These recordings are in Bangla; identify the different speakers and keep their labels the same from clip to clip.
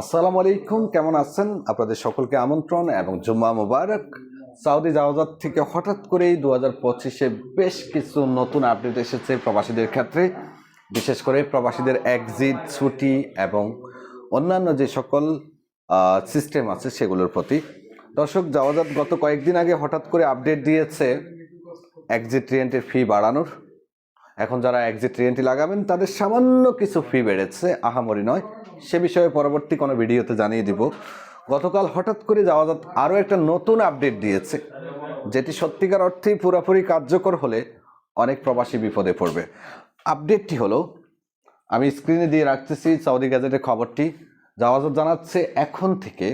Speaker 1: আসসালামু আলাইকুম, কেমন আছেন? আপনাদের সকলকে আমন্ত্রণ এবং জুম্মা মুবারক। সাউদি জাওয়াজাত থেকে হঠাৎ করেই দু হাজার পঁচিশে বেশ কিছু নতুন আপডেট এসেছে প্রবাসীদের ক্ষেত্রে। বিশেষ করে প্রবাসীদের এক্সিট ছুটি এবং অন্যান্য যে সকল সিস্টেম আছে সেগুলোর প্রতি। দর্শক জাওয়াজাত গত কয়েকদিন আগে হঠাৎ করে আপডেট দিয়েছে এক্সিট রেন্টের ফি বাড়ানোর। এখন যারা এক্সিট রেন্টে লাগাবেন, তাদের সামান্য কিছু ফি বেড়েছে। আহামরি নয়। সে বিষয়ে পরবর্তী কোনো ভিডিওতে জানিয়ে দিব। গতকাল হঠাৎ করে যাওয়া যাত আরও একটা নতুন আপডেট দিয়েছে, যেটি সত্যিকার অর্থেই পুরোপুরি কার্যকর হলে অনেক প্রবাসী বিপদে পড়বে। আপডেটটি হলো, আমি স্ক্রিনে দিয়ে রাখতেছি সৌদি গ্যাজেটের খবরটি। জাওয়াজাত জানাচ্ছে, এখন থেকে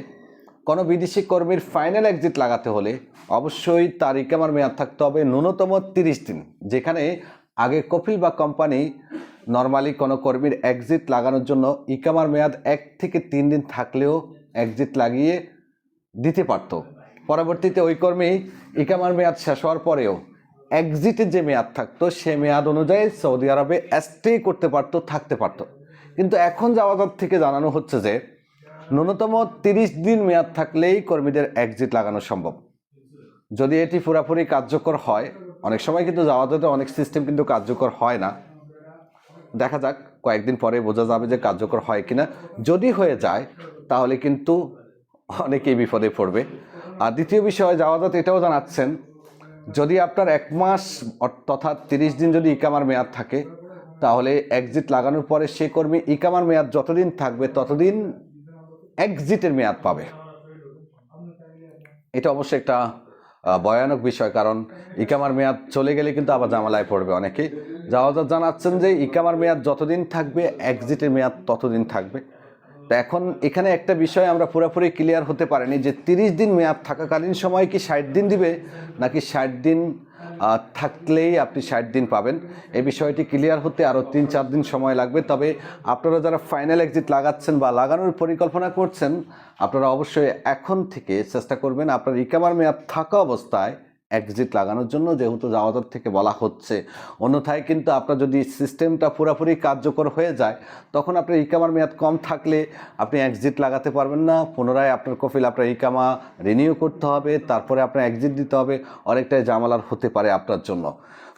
Speaker 1: কোনো বিদেশি কর্মীর ফাইনাল এক্সিট লাগাতে হলে অবশ্যই তার ইকামার মেয়াদ থাকতে হবে ন্যূনতম তিরিশ দিন, যেখানে আগে কপিল বা কোম্পানি নর্মালি কোনো কর্মীর এক্সিট লাগানোর জন্য ইকামার মেয়াদ এক থেকে তিন দিন থাকলেও এক্সিট লাগিয়ে দিতে পারত। পরবর্তীতে ওই কর্মী ইকামার মেয়াদ শেষ হওয়ার পরেও এক্সিটের যে মেয়াদ থাকতো, সে মেয়াদ অনুযায়ী সৌদি আরবে স্টে করতে পারতো, থাকতে পারতো। কিন্তু এখন যাওয়াজাত থেকে জানানো হচ্ছে যে, ন্যূনতম তিরিশ দিন মেয়াদ থাকলেই কর্মীদের এক্সিট লাগানো সম্ভব। যদি এটি পুরাপুরি কার্যকর হয় অনেক সময় কিন্তু যাওয়াতে অনেক সিস্টেম কিন্তু কার্যকর হয় না। দেখা যাক, কয়েকদিন পরে বোঝা যাবে যে কার্যকর হয় কিনা। যদি হয়ে যায়, তাহলে কিন্তু অনেকেই বিপদে পড়বে। আর দ্বিতীয় বিষয় যাওয়াজাত এটাও জানাচ্ছেন, যদি আপনার এক মাস তথা তিরিশ দিন যদি ইকামার মেয়াদ থাকে, তাহলে এক্সিট লাগানোর পরে সে কর্মী ইকামার মেয়াদ যতদিন থাকবে, ততদিন এক্সিটের মেয়াদ পাবে। এটা অবশ্যই একটা ভয়ানক বিষয়, কারণ ইকামার মেয়াদ চলে গেলে কিন্তু আবার জামালায় পড়বে অনেকেই জাওয়াজাত জানাচ্ছেন যে ইকামার মেয়াদ যতদিন থাকবে এক্সিটের মেয়াদ ততদিন থাকবে। তো এখন এখানে একটা বিষয় আমরা পুরোপুরি ক্লিয়ার হতে পারিনি যে তিরিশ দিন মেয়াদ থাকাকালীন সময় কি ষাট দিন দিবে, নাকি ষাট দিন থাকলেই আপনি ষাট দিন পাবেন। এই বিষয়টি ক্লিয়ার হতে আরও তিন, চার দিন সময় লাগবে। তবে আপনারা যারা ফাইনাল এক্সিট লাগাচ্ছেন বা লাগানোর পরিকল্পনা করছেন, আপনারা অবশ্যই এখন থেকে চেষ্টা করবেন আপনার ইকামার মেয়াদ থাকা অবস্থায় এক্সিট লাগানোর জন্য যেহেতু জাওয়াজাত থেকে বলা হচ্ছে। অন্যথায় কিন্তু আপনার যদি সিস্টেমটা পুরোপুরি কার্যকর হয়ে যায়, তখন আপনার ইকামার মেয়াদ কম থাকলে আপনি এক্সিট লাগাতে পারবেন না। পুনরায় আপনার কফিল আপনার ইকামা রিনিউ করতে হবে, তারপরে আপনার এক্সিট দিতে হবে। অনেকটাই জামালার হতে পারে আপনার জন্য।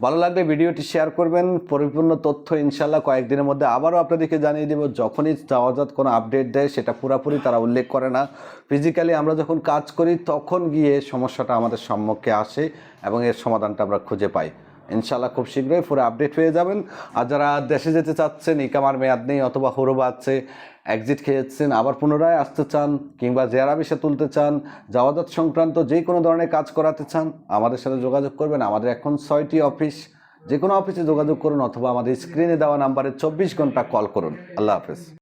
Speaker 1: ভালো লাগলে ভিডিওটি শেয়ার করবেন। পরিপূর্ণ তথ্য ইনশাল্লাহ কয়েকদিনের মধ্যে আবারও আপনাদেরকে জানিয়ে দেবো। যখনই যাওয়াজাত কোনো আপডেট দেয়, সেটা পুরোপুরি তারা উল্লেখ করে না। ফিজিক্যালি আমরা যখন কাজ করি, তখন গিয়ে সমস্যাটা আমাদের সম্মুখে আসে। এবং এর সমাধানটা আমরা খুঁজে পাই। ইনশাল্লাহ খুব শীঘ্রই পুরো আপডেট হয়ে যাবেন। আর যারা দেশে যেতে চাচ্ছেন, ইকামার মেয়াদ নেই অথবা হুরুবা আছে এক্সিট খেয়েছেন, আবার পুনরায় আসতে চান কিংবা জেরা বিষে তুলতে চান যাওয়াজাত সংক্রান্ত যে কোনো ধরনের কাজ করাতে চান, আমাদের সাথে যোগাযোগ করবেন। আমাদের এখন ছয়টি অফিস। যে কোনো অফিসে যোগাযোগ করুন অথবা আমাদের স্ক্রিনে দেওয়া নাম্বারে চব্বিশ ঘণ্টা কল করুন। আল্লাহ হাফেজ।